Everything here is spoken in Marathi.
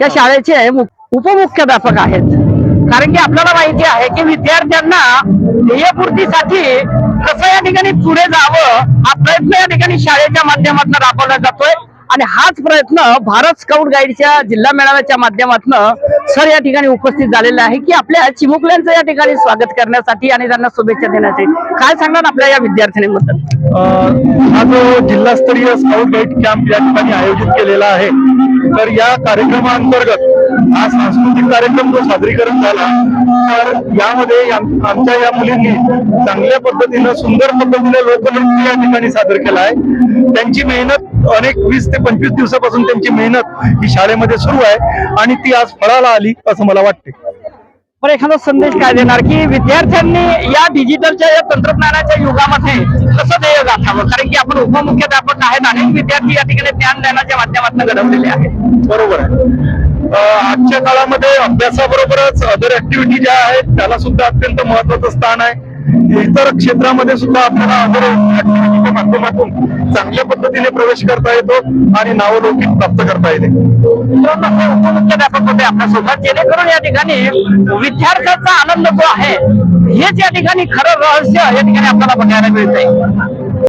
या शाळेचे मु- उपमुख्याध्यापक आहेत. कारण की आपल्याला माहिती आहे की विद्यार्थ्यांना ध्येयपूर्तीसाठी कसं या ठिकाणी पुढे जावं हा प्रयत्न या ठिकाणी शाळेच्या माध्यमातून राबवला जातोय. आणि हाच प्रयत्न भारत स्काउट गाईडच्या जिल्हा मेळाव्याच्या माध्यमातून सर या ठिकाणी उपस्थित झालेले आहे की आपल्या चिमुकल्यांचं या ठिकाणी स्वागत करण्यासाठी आणि त्यांना शुभेच्छा देण्यासाठी. काय सांगणार आपल्या या विद्यार्थिनीबद्दल? हा जो जिल्हास्तरीय स्काउट गाईड कॅम्प या ठिकाणी आयोजित केलेला आहे तर या कार्यक्रमाअंतर्गत हा सांस्कृतिक कार्यक्रम जो सादरीकरण झाला तर यामध्ये आमच्या या मुलींनी चांगल्या पद्धतीनं सुंदर पद्धतीने लोकनृत्य या ठिकाणी सादर केला आहे. त्यांची मेहनत अनेक वीस ते पंचवीस दिवसापासून त्यांची मेहनत ही शाळेमध्ये सुरू आहे आणि ती आज फळाला आली असं मला वाटते पण एखादा संदेश काय देणार की विद्यार्थ्यांनी या डिजिटलच्या या तंत्रज्ञानाच्या युगामध्ये कसं गाठावं कारण की आपण उपमुख्याध्यापक आहेत अनेक विद्यार्थी या ठिकाणी ज्ञानदानाच्या माध्यमातून घडवलेले आहेत. बरोबर आहे. आजच्या काळामध्ये अभ्यासाबरोबरच अदर ऍक्टिव्हिटी ज्या आहेत त्याला सुद्धा अत्यंत महत्वाचं स्थान आहे. इतर क्षेत्रामध्ये सुद्धा आपल्याला अदर ऍक्टिव्हिटीच्या माध्यमातून चांगल्या पद्धतीने प्रवेश करता येतो आणि नावलौकिक प्राप्त करता येते. उपमुख्याध्यापक होते आपल्यासोबत जेणेकरून या ठिकाणी विद्यार्थ्यांचा आनंद जो आहे हेच या ठिकाणी खरं रहस्य या ठिकाणी आपल्याला बघायला मिळतंय.